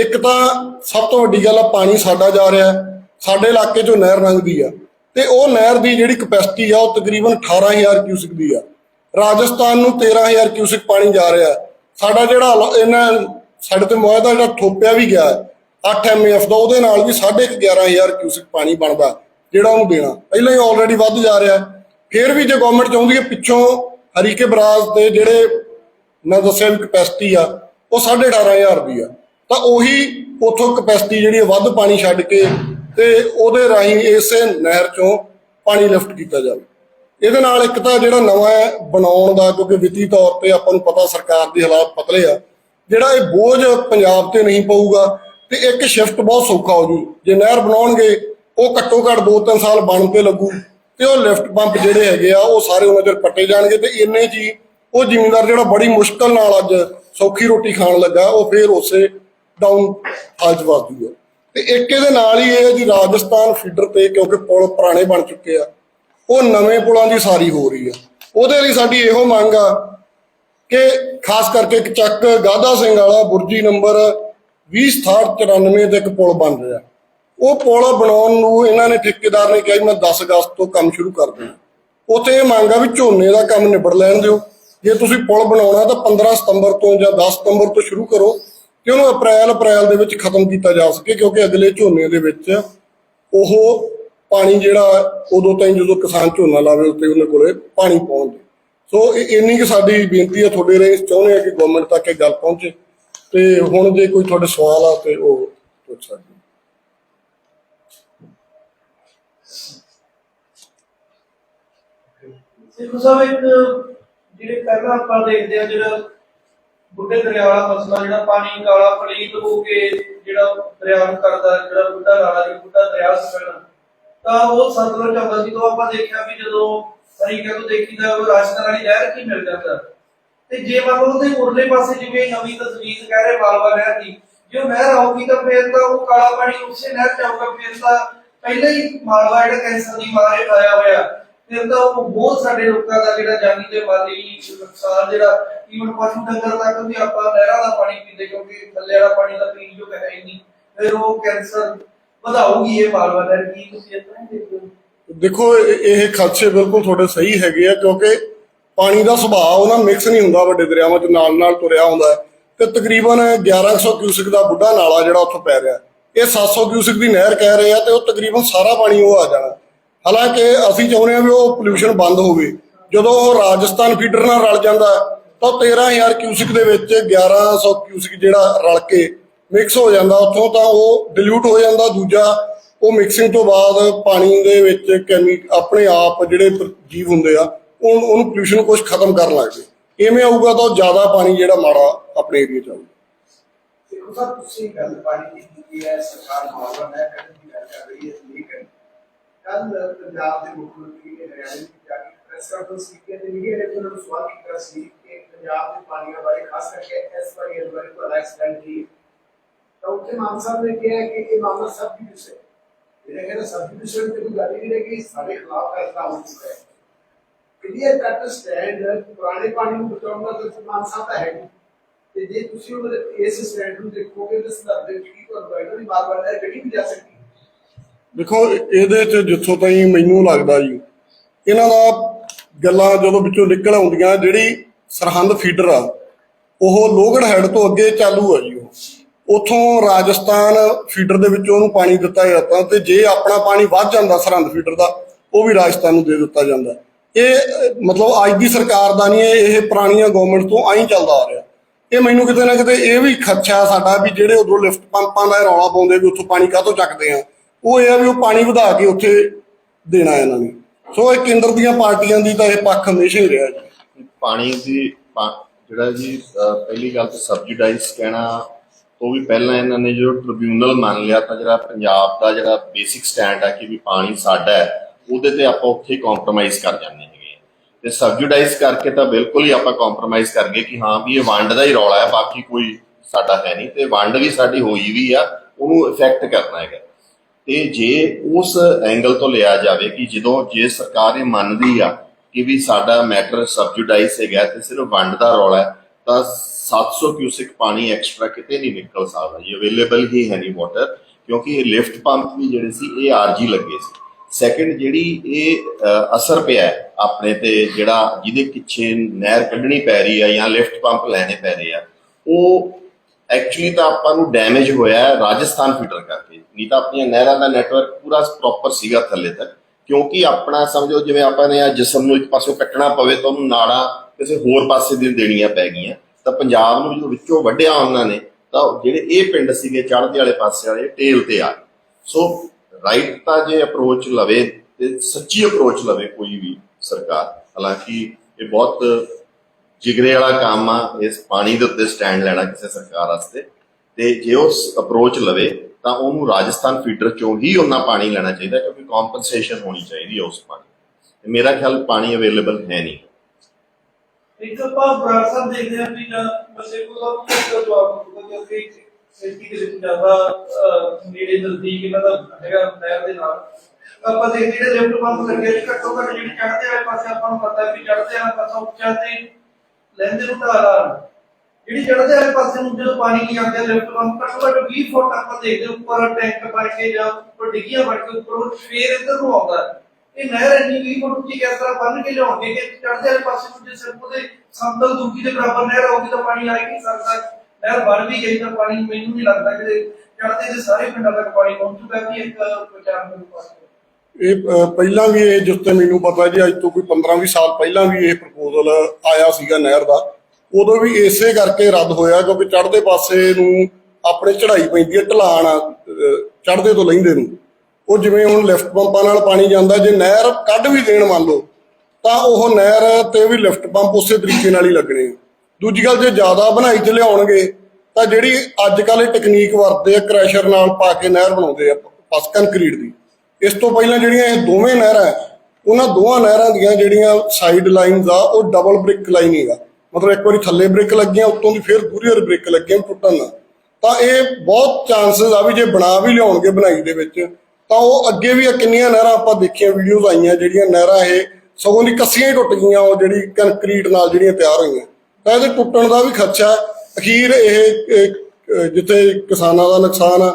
ਇੱਕ ਤਾਂ ਸਭ ਤੋਂ ਵੱਡੀ ਗੱਲ ਆ ਪਾਣੀ ਸਾਡਾ ਜਾ ਰਿਹਾ ਸਾਡੇ ਇਲਾਕੇ 'ਚੋਂ ਨਹਿਰ ਲੰਘਦੀ ਆ। ਤੇ ਉਹ ਨਹਿਰ ਦੀ ਜਿਹੜੀ ਕਪੈਸਿਟੀ ਆ ਉਹ ਤਕਰੀਬਨ 18000 ਕਿਊਸਿਕ ਦੀ ਆ। ਰਾਜਸਥਾਨ ਨੂੰ 13000 ਕਿਊਸਿਕ ਪਾਣੀ ਜਾ ਰਿਹਾ ਸਾਡਾ ਜਿਹੜਾ ਇਹਨਾਂ ਸਾਡੇ ਤੇ ਦਾ ਜਿਹੜਾ ਥੋਪਿਆ ਵੀ ਗਿਆ ਹੈ, 8 ਐਮਐਫ ਦਾ ਉਹਦੇ ਨਾਲ ਵੀ 11500 ਕਿਊਸਿਕ ਪਾਣੀ ਬਣਦਾ ਜਿਹੜਾ ਉਹਨੂੰ ਦੇਣਾ। ਪਹਿਲਾਂ ਹੀ ਆਲਰੇਡੀ ਵੱਧ ਜਾ ਰਿਹਾ ਫਿਰ ਵੀ ਜੇ ਗਵਰਨਮੈਂਟ ਚਾਹੁੰਦੀ ਹੈ ਪਿੱਛੋਂ ਹਰੀਕੇ ਬਰਾਜ ਦੇ ਜਿਹੜੇ ਮੈਂ ਦੱਸਿਆ ਵੀ ਕਪੈਸਿਟੀ ਆ ਉਹ 18500 ਦੀ ਆ ਤਾਂ ਉਹੀ ਉਥੋਂ ਕਪੈਸਿਟੀ ਜਿਹੜੀ ਵੱਧ ਪਾਣੀ ਛੱਡ ਕੇ ਤੇ ਉਹਦੇ ਰਾਹੀਂ ਇਸੇ ਨਹਿਰ ਚੋਂ ਪਾਣੀ ਲਿਫਟ ਕੀਤਾ ਜਾਵੇ। ਇਹਦੇ ਨਾਲ ਇੱਕ ਤਾਂ ਜਿਹੜਾ ਨਵਾਂ ਹੈ ਬਣਾਉਣ ਦਾ, ਕਿਉਂਕਿ ਵਿੱਤੀ ਤੌਰ ਤੇ ਆਪਾਂ ਨੂੰ ਪਤਾ ਸਰਕਾਰ ਦੇ ਹਾਲਾਤ ਪਤਲੇ ਆ, ਜਿਹੜਾ ਇਹ ਬੋਝ ਪੰਜਾਬ ਤੇ ਨਹੀਂ ਪਊਗਾ ਤੇ ਇੱਕ ਸ਼ਿਫਟ ਬਹੁਤ ਸੌਖਾ ਹੋ ਜੂ। ਜੇ ਨਹਿਰ ਬਣਾਉਣਗੇ, ਉਹ ਘੱਟੋ ਘੱਟ 2-3 ਸਾਲ ਬਣ ਤੇ ਲੱਗੂ ਤੇ ਉਹ ਲਿਫਟ ਪੰਪ ਜਿਹੜੇ ਹੈਗੇ ਆ, ਉਹ ਸਾਰੇ ਉਹਨਾਂ ਚਿਰ ਪੱਟੇ ਜਾਣਗੇ ਤੇ ਇੰਨੇ ਜੀ ਉਹ ਜ਼ਿਮੀਂਦਾਰ ਜਿਹੜਾ ਬੜੀ ਮੁਸ਼ਕਲ ਨਾਲ ਅੱਜ ਸੌਖੀ ਰੋਟੀ ਖਾਣ ਲੱਗਾ, ਉਹ ਫੇਰ ਉਸੇ ਡਾਊਨ ਹਾਲ ਚ ਵਸ ਜੂਗਾ ਤੇ ਇੱਕ ਇਹਦੇ ਨਾਲ ਹੀ ਇਹ ਹੈ ਜੀ ਰਾਜਸਥਾਨ ਫੀਡਰ ਤੇ, ਕਿਉਂਕਿ ਪੁਲ ਪੁਰਾਣੇ ਬਣ ਚੁੱਕੇ ਆ, ਉਹ ਨਵੇਂ ਪੁਲਾਂ ਦੀ ਸਾਰੀ ਹੋ ਰਹੀ ਆ। ਉਹਦੇ ਲਈ ਸਾਡੀ ਇਹੋ ਮੰਗ ਆ ਕਿ ਖਾਸ ਕਰਕੇ ਚੱਕ ਗਾਧਾ ਸਿੰਘ ਵਾਲਾ, ਬੁਰਜੀ ਨੰਬਰ 206894 ਤੇ ਇੱਕ ਪੁਲ ਬਣ ਰਿਹਾ। ਉਹ ਪੁਲ ਬਣਾਉਣ ਨੂੰ ਇਹਨਾਂ ਨੇ ਠੇਕੇਦਾਰ ਨੇ ਕਿਹਾ ਜੀ, ਮੈਂ 10 ਅਗਸਤ ਤੋਂ ਕੰਮ ਸ਼ੁਰੂ ਕਰ ਦਿਆਂ ਉੱਥੇ ਇਹ ਮੰਗ ਆ ਵੀ ਝੋਨੇ ਦਾ ਕੰਮ ਨਿਬੜ ਲੈਣ ਦਿਓ। ਜੇ ਤੁਸੀਂ ਪੁਲ ਬਣਾਉਣਾ ਤਾਂ 15 ਸਤੰਬਰ ਤੋਂ ਜਾਂ 10 ਸਤੰਬਰ ਤੋਂ ਸ਼ੁਰੂ ਕਰੋ ਕਿ ਉਹਨੂੰ ਅਪ੍ਰੈਲ ਅਪ੍ਰੈਲ ਦੇ ਵਿੱਚ ਖਤਮ ਕੀਤਾ ਜਾ ਸਕੇ, ਕਿਉਂਕਿ ਅਗਲੇ ਝੋਨੇ ਦੇ ਵਿੱਚ ਉਹ ਪਾਣੀ ਜਿਹੜਾ ਉਦੋਂ ਤਾਈਂ ਜਦੋਂ ਕਿਸਾਨ ਝੋਨਾ ਲਾਵੇ ਉੱਤੇ ਉਹਨਾਂ ਕੋਲੇ ਪਾਣੀ ਪਹੁੰਚਦੇ ਸੋ ਇਹ ਇੰਨੀ ਕਿ ਸਾਡੀ ਬੇਨਤੀ ਹੈ, ਤੁਹਾਡੇ ਰਾਹੀਂ ਚਾਹੁੰਦੇ ਆ ਕਿ ਗਵਰਨਮੈਂਟ ਤੱਕ ਇਹ ਗੱਲ ਪਹੁੰਚੇ ਤੇ ਹੁਣ ਜੇ ਕੋਈ ਤੁਹਾਡੇ ਸਵਾਲ ਆ ਤੇ ਉਹ ਪੁੱਛ ਸਕਦੇ ਹੋ। ਸਾਹਿਬ, ਇੱਕ ਜਿਹੜੇ ਪਹਿਲਾਂ ਆਪਾਂ ਦੇਖਦੇ ਆ ਜਿਹੜਾ ਬੁੱਢੇ ਦਰਿਆ ਵਾਲਾ ਮਸਲਾ, ਜਿਹੜਾ ਪਾਣੀ ਕਾਲਾ ਪਲੀਤ ਹੋ ਕੇ ਜਿਹੜਾ ਦਰਿਆ ਨੂੰ ਕਰਦਾ, ਜਿਹੜਾ ਬੁੱਢਾ ਨਾਲਾ ਦੀ ਬੁੱਢਾ ਦਰਿਆ ਸਪਣ ਤਾਂ ਉਹ ਸਤਲੁਜ ਆਉਂਦਾ ਸੀ। ਤੋਂ ਆਪਾਂ ਦੇਖਿਆ ਵੀ ਜਦੋਂ ਹਰੀਕਾ ਤੋਂ ਦੇਖੀਦਾ, ਉਹ ਰਾਜਸਥਾਨ ਵਾਲੀ ਲਹਿਰ ਕੀ ਮਿਲ ਜਾਂਦਾ? ਤੇ ਜੇ ਮੰਨ ਲਓ ਉਹਦੇ ਉਰਲੇ ਪਾਸੇ ਜਿਵੇਂ ਨਵੀਂ ਤਸਵੀਰ ਕਹਿ ਰਹੇ ਮਾਲਵਾ ਨਹਿਰ ਦੀ, ਜੇ ਉਹ ਨਹਿਰ ਆਊਗੀ ਤਾਂ ਫਿਰ ਤਾਂ ਉਹ ਕਾਲਾ ਪਾਣੀ ਉਸੇ ਨਹਿਰ ਚ ਆਊਗਾ, ਫਿਰ ਤਾਂ ਪਹਿਲਾਂ ਹੀ ਮਾਲਵਾ ਜਿਹੜਾ ਕੈਂਸਰ ਦੀ ਮਾਰੇ ਆਇਆ ਹੋਇਆ। ਫਿਰ ਤਾਂ ਉਹ ਬਹੁਤ ਸਾਡੇ ਲੋਕਾਂ ਦਾ ਜਿਹੜਾ ਜਾਨੀ ਤੇ ਮਾਲੀ ਨੁਕਸਾਨ ਜਿਹੜਾ ਈਵਨ ਪਸ਼ੂ ਡੰਗਰ ਤੱਕ ਵੀ ਆਪਾਂ ਨਹਿਰਾਂ ਦਾ ਪਾਣੀ ਪੀਂਦੇ ਕਿਉਂਕਿ ਥੱਲੇ ਵਾਲਾ ਪਾਣੀ ਦਾ ਪੀਣ ਯੋਗ ਹੈ ਹੀ ਨਹੀਂ। ਫਿਰ ਉਹ ਕੈਂਸਰ ਵਧਾਊਗੀ ਇਹ ਮਾਲਵਾ ਨਹਿਰ ਕੀ ਤੁਸੀਂ ਇਤਨਾ ਦੇਖਦੇ ਹੋ? ਦੇਖੋ, ਇਹ ਇਹ ਬਿਲਕੁਲ ਤੁਹਾਡੇ ਸਹੀ ਹੈਗੇ ਆ ਕਿਉਂਕਿ ਪਾਣੀ ਦਾ ਸੁਭਾਅ ਉਹਨਾਂ ਮਿਕਸ ਨਹੀਂ ਹੁੰਦਾ ਵੱਡੇ ਦਰਿਆਵਾਂ 'ਚ, ਨਾਲ ਨਾਲ ਤੁਰਿਆ ਹੁੰਦਾ ਤੇ ਤਕਰੀਬਨ 1100 ਕਿਊਸਿਕ ਦਾ ਬੁੱਢਾ ਨਾਲਾ ਜਿਹੜਾ ਉੱਥੋਂ ਪੈ ਰਿਹਾ ਇਹ 700 ਕਿਊਸਿਕ ਦੀ ਨਹਿਰ ਕਹਿ ਰਹੇ ਆ ਤੇ ਉਹ ਤਕਰੀਬਨ ਸਾਰਾ ਪਾਣੀ ਉਹ ਆ ਜਾਣਾ। ਹਾਲਾਂਕਿ ਅਸੀਂ ਚਾਹੁੰਦੇ ਆ ਵੀ ਉਹ ਪੋਲੂਸ਼ਨ ਬੰਦ ਹੋਵੇ। ਜਦੋਂ ਉਹ ਰਾਜਸਥਾਨ ਫੀਡਰ ਨਾਲ ਰਲ ਜਾਂਦਾ ਤਾਂ 13000 ਕਿਊਸਿਕ ਦੇ ਵਿੱਚ 1100 ਕਿਊਸਿਕ ਜਿਹੜਾ ਰਲ ਕੇ ਮਿਕਸ ਹੋ ਜਾਂਦਾ। ਉੱਥੋਂ ਤਾਂ ਉਹ ਡਿਲੂਟ ਹੋ ਜਾਂਦਾ। ਦੂਜਾ, ਉਹ ਮਿਕਸਿੰਗ ਤੋਂ ਬਾਅਦ ਪਾਣੀ ਦੇ ਵਿੱਚ ਕੈਮੀ ਆਪਣੇ ਆਪ ਜਿਹੜੇ ਜੀਵ ਹੁੰਦੇ ਆ, ਉਹ, ਉਹਨੂੰ ਪੋਲੂਸ਼ਨ ਕੁਝ ਖਤਮ ਕਰਨ ਲੱਗਦੇ ਇਵੇਂ ਆਊਗਾ ਤਾਂ ਜ਼ਿਆਦਾ ਪਾਣੀ ਜਿਹੜਾ ਮਾੜਾ ਆਪਣੇ ਏਰੀਆ ਚ ਆਊਗਾ। ਸਰ, ਤੁਸੀਂ ਗੱਲ ਪਾਣੀ ਦੀ ਕੀਤੀ ਹੈ, ਸਰਕਾਰ ਮਾਲਵਾ ਨਹਿਰ ਕੱਢਣ ਗੱਲ ਕਰ ਰਹੀ ਹੈ ਲੇਕਿਨ ਕੱਲ ਪੰਜਾਬ ਦੇ ਮੁੱਖ ਮੰਤਰੀ ਨੇ ਹਰਿਆਣਾ ਵਿੱਚ ਜਾ ਕੇ ਪ੍ਰੈਸ ਕਾਨਫਰੰਸ ਕੀਤੀ ਤੇ ਮੀਡੀਆ ਨੇ ਉਹਨਾਂ ਨੂੰ ਸਵਾਲ ਕੀਤਾ ਸੀ ਕਿ ਪੰਜਾਬ ਦੇ ਪਾਣੀਆਂ ਬਾਰੇ ਖਾਸ ਕਰਕੇ ਇਸ ਵਾਰੀ ਇਸ ਬਾਰੇ ਤੁਹਾਡਾ ਐਕਸਪਲੇਨ ਕੀ ਤਾਂ ਉੱਥੇ ਮਾਨ ਸਾਹਿਬ ਨੇ ਕਿਹਾ ਕਿ ਇਹ ਮਾਮਲਾ ਸਭ ਦੀ ਹੈ ਇਹਨੇ ਕਹਿੰਦਾ ਸਭ ਦੀ ਤੇ ਕੋਈ ਗੱਲ ਹੀ ਨਹੀਂ ਹੈ ਕਿ ਸਾਡੇ ਖਿਲਾਫ ਫੈਸਲਾ ਹੋ ਚੁੱਕਾ ਹੈ ਕਲੀਅਰ ਕੱਟ ਸਟੈਂਡ ਪੁਰਾਣੇ ਪਾਣੀ ਨੂੰ ਬਚਾਉਣ ਦਾ ਤਾਂ ਮਾਨ ਸਾਹਿਬ ਦਾ ਹੈ ਨਹੀਂ ਤੇ ਜੇ ਤੁਸੀਂ ਉਹ ਇਸ ਸਟੈਂਡ ਨੂੰ ਦੇਖੋਗੇ ਤਾਂ ਸੰਦਰਭ ਦੇ ਵਿੱਚ ਕੀ ਤੁਹਾਨੂੰ ਲੱਗਦਾ ਵੀ ਬਾਰ ਬਾਰ ਗੱਡੀ ਵੀ ਜਾ ਸਕਦੀ ਹੈ ਦੇਖੋ, ਇਹਦੇ ਚ ਜਿੱਥੋਂ ਤਾਈਂ ਮੈਨੂੰ ਲੱਗਦਾ ਜੀ, ਇਹਨਾਂ ਦਾ ਗੱਲਾਂ ਜਦੋਂ ਵਿੱਚੋਂ ਨਿਕਲ ਆਉਂਦੀਆਂ, ਜਿਹੜੀ ਸਰਹੰਦ ਫੀਡਰ ਆ, ਉਹ ਲੋਹਗੜ ਹੈਡ ਤੋਂ ਅੱਗੇ ਚਾਲੂ ਆ ਜੀ ਉਹ। ਉਥੋਂ ਰਾਜਸਥਾਨ ਫੀਡਰ ਦੇ ਵਿੱਚ ਉਹਨੂੰ ਪਾਣੀ ਦਿੱਤਾ ਜਾਂਦਾ ਤੇ ਜੇ ਆਪਣਾ ਪਾਣੀ ਵੱਧ ਜਾਂਦਾ ਸਰਹੰਦ ਫੀਡਰ ਦਾ, ਉਹ ਵੀ ਰਾਜਸਥਾਨ ਨੂੰ ਦੇ ਦਿੱਤਾ ਜਾਂਦਾ। ਇਹ, ਮਤਲਬ ਅੱਜ ਦੀ ਸਰਕਾਰ ਦਾ ਨਹੀਂ, ਇਹ ਪੁਰਾਣੀਆਂ ਗਵਰਨਮੈਂਟ ਤੋਂ ਆਈ ਚੱਲਦਾ ਆ ਰਿਹਾ। ਇਹ ਮੈਨੂੰ ਕਿਤੇ ਨਾ ਕਿਤੇ ਇਹ ਵੀ ਖਰਚਾ ਸਾਡਾ ਵੀ ਜਿਹੜੇ ਉਧਰੋਂ ਲਿਫਟ ਪੰਪਾਂ ਦਾ ਰੌਲਾ ਪਾਉਂਦੇ ਵੀ ਉੱਥੋਂ ਪਾਣੀ ਕਾਹਤੋਂ ਚੱਕਦੇ ਆ। ਉਹ ਇਹ ਆ ਵੀ ਉਹ ਪਾਣੀ ਵਧਾ ਕੇ ਉੱਥੇ ਦੇਣਾ ਇਹਨਾਂ ਨੇ। ਸੋ ਇਹ ਕੇਂਦਰ ਦੀਆਂ ਪਾਰਟੀਆਂ ਦੀ ਤਾਂ ਇਹ ਪੱਖ ਹਮੇਸ਼ਾ ਹੀ ਰਿਹਾ ਜੀ। ਪਾਣੀ ਦੀ ਜਿਹੜਾ ਜੀ ਪਹਿਲੀ ਗੱਲ ਤਾਂ ਸਬਸਿਡਾਈਜ਼ ਕਹਿਣਾ, ਉਹ ਵੀ ਪਹਿਲਾਂ ਇਹਨਾਂ ਨੇ ਜੋ ਟ੍ਰਿਬਿਊਨਲ ਮੰਨ ਲਿਆ ਤਾਂ ਜਿਹੜਾ ਪੰਜਾਬ ਦਾ ਜਿਹੜਾ ਬੇਸਿਕ ਸਟੈਂਡ ਹੈ ਕਿ ਵੀ ਪਾਣੀ ਸਾਡਾ ਹੈ, ਉਹਦੇ ਤੇ ਆਪਾਂ ਉੱਥੇ ਕੰਪਰੋਮਾਈਜ਼ ਕਰ ਜਾਂਦੇ ਹੈਗੇ। ਤੇ ਸਬਸਿਡਾਈਜ਼ ਕਰਕੇ ਤਾਂ ਬਿਲਕੁਲ ਹੀ ਆਪਾਂ ਕੰਪਰੋਮਾਈਜ਼ ਕਰ ਗਏ ਕਿ ਹਾਂ ਵੀ ਇਹ ਵੰਡ ਦਾ ਹੀ ਰੌਲਾ ਹੈ, ਬਾਕੀ ਕੋਈ ਸਾਡਾ ਹੈ ਨਹੀਂ। ਤੇ ਵੰਡ ਵੀ ਸਾਡੀ ਹੋਈ ਵੀ ਆ, ਉਹਨੂੰ ਇਫੈਕਟ ਕਰਨਾ ਹੈਗਾ। ਤੇ ਜੇ ਉਸ ਐਂਗਲ ਤੋਂ ਲਿਆ ਜਾਵੇ ਕਿ ਜਦੋਂ ਜੇ ਸਰਕਾਰ ਇਹ ਮੰਨਦੀ ਆ ਕਿ ਵੀ ਸਾਡਾ ਮੈਟਰ ਸਬਜੂਡਾਈਜ਼ ਹੈਗਾ ਤੇ ਸਿਰਫ ਵੰਡ ਦਾ ਰੌਲਾ ਤਾਂ 700 ਕਿਊਸਿਕ ਪਾਣੀ ਐਕਸਟਰਾ ਕਿਤੇ ਨਹੀਂ ਨਿਕਲ ਸਕਦਾ ਜੀ ਅਵੇਲੇਬਲ ਹੀ ਹੈ ਨਹੀਂ ਵਾਟਰ ਕਿਉਂਕਿ ਇਹ ਲਿਫਟ ਪੰਪ ਵੀ ਜਿਹੜੇ ਸੀ, ਇਹ ਆਰਜੀ ਲੱਗੇ ਸੀ। ਸੈਕੰਡ ਜਿਹੜੀ ਇਹ ਅਸਰ ਪਿਆ ਆਪਣੇ ਤੇ ਜਿਹੜਾ ਜਿਹਦੇ ਪਿੱਛੇ ਨਹਿਰ ਕੱਢਣੀ ਪੈ ਰਹੀ ਹੈ ਜਾਂ ਲਿਫਟ ਪੰਪ ਲੈਣੇ ਪੈ ਰਹੇ ਆ, ਉਹ ਐਕਚੁਅਲੀ ਤਾਂ ਆਪਾਂ ਨੂੰ ਡੈਮੇਜ ਹੋਇਆ ਰਾਜਸਥਾਨ ਫੀਡਰ ਕਰਕੇ। ਨਹੀਂ ਤਾਂ ਆਪਣੀਆਂ ਨਹਿਰਾਂ ਦਾ ਨੈਟਵਰਕ ਪੂਰਾ ਪ੍ਰੋਪਰ ਸੀਗਾ ਥੱਲੇ ਤੱਕ। ਕਿਉਂਕਿ ਆਪਣਾ ਸਮਝੋ ਜਿਵੇਂ ਆਪਾਂ ਨੇ ਆ ਜਿਸਮ ਨੂੰ ਇੱਕ ਪਾਸੋਂ ਕੱਟਣਾ ਪਵੇ ਤਾਂ ਉਹਨੂੰ ਨਾੜਾਂ ਕਿਸੇ ਹੋਰ ਪਾਸੇ ਦੀ ਦੇਣੀਆਂ ਪੈ ਗਈਆਂ। ਤਾਂ ਪੰਜਾਬ ਨੂੰ ਜਦੋਂ ਵਿੱਚੋਂ ਵੱਢਿਆ ਉਹਨਾਂ ਨੇ, ਤਾਂ ਜਿਹੜੇ ਇਹ ਪਿੰਡ ਸੀਗੇ ਚੜ੍ਹਦੇ ਵਾਲੇ ਪਾਸੇ ਵਾਲੇ ਟੇਲ ਤੇ ਆ ਸੋ ਰਾਈਟ ਤਾਂ ਜੇ ਅਪਰੋਚ ਲਵੇ ਤੇ ਸੱਚੀ ਅਪਰੋਚ ਲਵੇ ਕੋਈ ਵੀ ਸਰਕਾਰ, ਹਾਲਾਂਕਿ ਇਹ ਬਹੁਤ ਜਿਗਰੇ ਵਾਲਾ ਕੰਮ ਆ, ਇਸ ਪਾਣੀ ਦੇ ਉੱਤੇ ਸਟੈਂਡ ਲੈਣਾ ਕਿਸੇ ਸਰਕਾਰ ਵਾਸਤੇ। ਤੇ ਜੇ ਉਹ ਅਪਰੋਚ ਲਵੇ, ਤਾਂ ਉਹਨੂੰ ਰਾਜਸਥਾਨ ਫੀਡਰ ਚੋਂ ਹੀ ਉਹਨਾਂ ਪਾਣੀ ਲੈਣਾ ਚਾਹੀਦਾ, ਕਿਉਂਕਿ ਕੰਪਨਸੇਸ਼ਨ ਹੋਣੀ ਚਾਹੀਦੀ ਹੈ ਉਸ ਪਾਣੀ ਤੇ ਮੇਰਾ ਖਿਆਲ ਪਾਣੀ ਅਵੇਲੇਬਲ ਹੈ ਨਹੀਂ। ਇੱਕ ਆਪਾਂ ਬਰਾੜ ਦੇਖਦੇ ਹਾਂ ਵੀ ਨਾ ਬਸੇ ਕੋਲ ਦਾ ਕੋਈ ਜਵਾਬ ਨਹੀਂ ਕਿਉਂਕਿ ਸੇਫਟੀ ਦੇ ਵਿੱਚ ਜ਼ਿਆਦਾ ਨੇੜੇ ਨਜ਼ਦੀਕ ਇਹਨਾਂ ਦਾ ਹੈਗਾ ਨਹਿਰ ਦੇ ਨਾਲ। ਆਪਾਂ ਦੇ ਜਿਹੜੇ ਲਿਫਟ ਪੰਪ ਲੱਗੇ ਘੱਟੋ ਘੱਟ ਜਿਹੜੀ ਚੜ੍ਹਦੇ ਵਾਲੇ ਪਾਸੇ ਆਪਾਂ ਨੂੰ ਪਤਾ ਵੀ ਚੜ੍ਹਦੇ ਵਾਲਾ ਪਾਸਾ ਉੱਚਾ ਤੇ ਲੈਂਦੇ ਨੂੰ ਢਾਲਾ ਜਿਹੜੀ ਚੜ੍ਹਦੇ ਵਾਲੇ ਪਾਸੇ ਨੂੰ ਜਦੋਂ ਪਾਣੀ ਨਹੀਂ ਆਉਂਦਾ ਲਿਫਟ ਪੰਪ ਘੱਟੋ ਘੱਟ 20 ਫੁੱਟ ਆਪਾਂ ਦੇਖਦੇ ਉੱਪਰ ਟੈਂਕ ਬਣ ਕੇ ਜਾਂ ਉੱਪਰ ਡਿੱਗੀਆਂ ਬਣ ਕੇ, ਉੱਪਰੋਂ ਫੇਰ ਇੱਧਰ ਨੂੰ ਆਉਂਦਾ। ਇਹ ਨਹਿਰ ਇੰਨੀ 20 ਫੁੱਟ ਉੱਚੀ ਕਿਸ ਤਰ੍ਹਾਂ ਬੰਨ ਕੇ ਲਿਆਉਂਦੇ ਕਿ ਚੜ੍ਹਦੇ ਵਾਲੇ ਪਾਸੇ ਨੂੰ ਜੇ ਸਿਰਫ ਉਹਦੇ ਸਮਤਲ ਦੂਜੀ ਦੇ ਬਰਾਬਰ ਨਹਿਰ ਆਉਗੀ ਤਾਂ ਪਾਣੀ ਆ ਹੀ ਨਹੀਂ ਸਕਦਾ। ਨਹਿਰ ਬਣ ਵੀ ਗਈ ਤਾਂ ਪਾਣੀ ਮੈਨੂੰ ਨਹੀਂ ਲੱਗਦਾ ਕਿ ਚੜ੍ਹਦੇ ਦੇ ਸਾਰੇ ਪਿੰਡਾਂ ਤੱਕ ਪਾਣੀ ਪਹੁੰਚੂਗਾ ਕਿ ਇੱਕ ਵਿਚਾਰ ਨੂੰ ਪਾਸੇ। ਇਹ ਪਹਿਲਾਂ ਵੀ ਇਹ ਜਿਸ ਤੇ ਮੈਨੂੰ ਪਤਾ ਜੀ, ਅੱਜ ਤੋਂ ਕੋਈ 15-20 ਸਾਲ ਪਹਿਲਾਂ ਵੀ ਇਹ ਪ੍ਰਪੋਜ਼ਲ ਆਇਆ ਸੀਗਾ ਨਹਿਰ ਦਾ। ਉਦੋਂ ਵੀ ਇਸੇ ਕਰਕੇ ਰੱਦ ਹੋਇਆ, ਕਿਉਂਕਿ ਚੜ੍ਹਦੇ ਪਾਸੇ ਨੂੰ ਆਪਣੇ ਚੜ੍ਹਾਈ ਪੈਂਦੀ ਹੈ, ਢਲਾਣ ਆ ਚੜ੍ਹਦੇ ਤੋਂ ਲੈਂਦੇ ਨੂੰ। ਉਹ ਜਿਵੇਂ ਹੁਣ ਲਿਫਟ ਪੰਪਾਂ ਨਾਲ ਪਾਣੀ ਜਾਂਦਾ, ਜੇ ਨਹਿਰ ਕੱਢ ਵੀ ਦੇਣ ਮੰਨ ਲਓ, ਤਾਂ ਉਹ ਨਹਿਰ ਤੇ ਵੀ ਲਿਫਟ ਪੰਪ ਉਸੇ ਤਰੀਕੇ ਨਾਲ ਹੀ ਲੱਗਣੇ ਦੂਜੀ ਗੱਲ, ਜੇ ਜ਼ਿਆਦਾ ਬਣਾਈ ਚ ਲਿਆਉਣਗੇ, ਤਾਂ ਜਿਹੜੀ ਅੱਜ ਕੱਲ੍ਹ ਇਹ ਟੈਕਨੀਕ ਵਰਤਦੇ ਆ ਕ੍ਰੈਸ਼ਰ ਨਾਲ ਪਾ ਕੇ ਨਹਿਰ ਬਣਾਉਂਦੇ ਆ ਪਸ ਕੰਕਰੀਟ ਦੀ। ਇਸ ਤੋਂ ਪਹਿਲਾਂ ਜਿਹੜੀਆਂ ਇਹ ਦੋਵੇਂ ਨਹਿਰਾਂ ਉਹਨਾਂ ਦੋਹਾਂ ਨਹਿਰਾਂ ਦੀਆਂ ਜਿਹੜੀਆਂ ਸਾਈਡ ਲਾਈਨਸ ਆ, ਉਹ ਡਬਲ ਬ੍ਰਿਕ ਲਾਈਨਿੰਗ ਆ। ਮਤਲਬ ਇੱਕ ਵਾਰੀ ਥੱਲੇ ਬ੍ਰਿਕ ਲੱਗੀਆਂ, ਉੱਤੋਂ ਦੀ ਫਿਰ ਦੂਰੀ ਵਾਰ ਬ੍ਰਿਕ ਲੱਗੀਆਂ ਟੁੱਟਣ ਨਾਲ। ਤਾਂ ਇਹ ਬਹੁਤ ਚਾਂਸਸ ਆ ਵੀ ਜੇ ਬਣਾ ਵੀ ਲਿਆਉਣਗੇ ਬਣਾਈ ਦੇ ਵਿੱਚ, ਤਾਂ ਉਹ ਅੱਗੇ ਵੀ ਕਿੰਨੀਆਂ ਨਹਿਰਾਂ ਆਪਾਂ ਦੇਖੀਆਂ ਵੀਡੀਓਜ਼ ਆਈਆਂ, ਜਿਹੜੀਆਂ ਨਹਿਰਾਂ ਇਹ ਸਗੋਂ ਦੀ ਕੱਸੀਆਂ ਹੀ ਟੁੱਟ ਗਈਆਂ, ਉਹ ਜਿਹੜੀ ਕੰਕਰੀਟ ਨਾਲ ਜਿਹੜੀਆਂ ਤਿਆਰ ਹੋਈਆਂ। ਤਾਂ ਇਹਦੇ ਟੁੱਟਣ ਦਾ ਵੀ ਖਰਚਾ ਹੈ। ਅਖੀਰ ਇਹ ਜਿੱਥੇ ਕਿਸਾਨਾਂ ਦਾ ਨੁਕਸਾਨ ਆ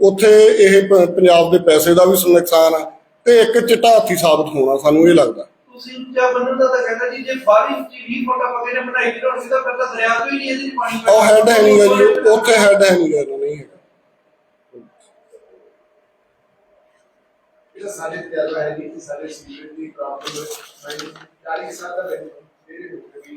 ਉੱਥੇ ਇਹ ਪ- ਪੰਜਾਬ ਦੇ ਪੈਸੇ ਦਾ ਵੀ ਨੁਕਸਾਨ ਆ ਤੇ ਇੱਕ ਚਿੱਟਾ ਹਾਥੀ ਸਾਬਤ ਹੋਣਾ ਸਾਨੂੰ ਇਹ ਲੱਗਦਾ। ਤੁਸੀਂ ਉੱਚਾ ਬੰਨਣ ਦਾ ਤਾਂ ਕਹਿੰਦਾ ਜੀ ਜੇ ਬਾਹਰੀ ਉੱਚੀ 20 ਫੁੱਟ ਆਪਾਂ ਕਹਿੰਦੇ ਬਣਾਈ ਦੀ ਤਾਂ ਫਿਰ ਤਾਂ ਦਰਿਆ ਤੋਂ ਹੀ ਨਹੀਂ ਇਹਦੇ 'ਚ ਪਾਣੀ ਉਹ ਹੈਡ ਹੈ ਨਹੀਂ ਗਾ ਜੀ ਉੱਥੇ ਹੈਡ ਹੈ ਨਹੀਂ ਗਾ ਜੀ, ਨਹੀਂ ਹੈਗਾ। ਜਿਹੜਾ ਸਾਡੇ ਤਜਰਬਾ ਹੈ ਕਿ ਸਾਡੇ ਸੀਵਰੇਜ ਦੀ ਪ੍ਰੋਬਲਮ ਹੈ 40 ਸਾਲ ਦਾ ਬੈਠੇ ਮੇਰੇ ਲੋਕ ਵੀ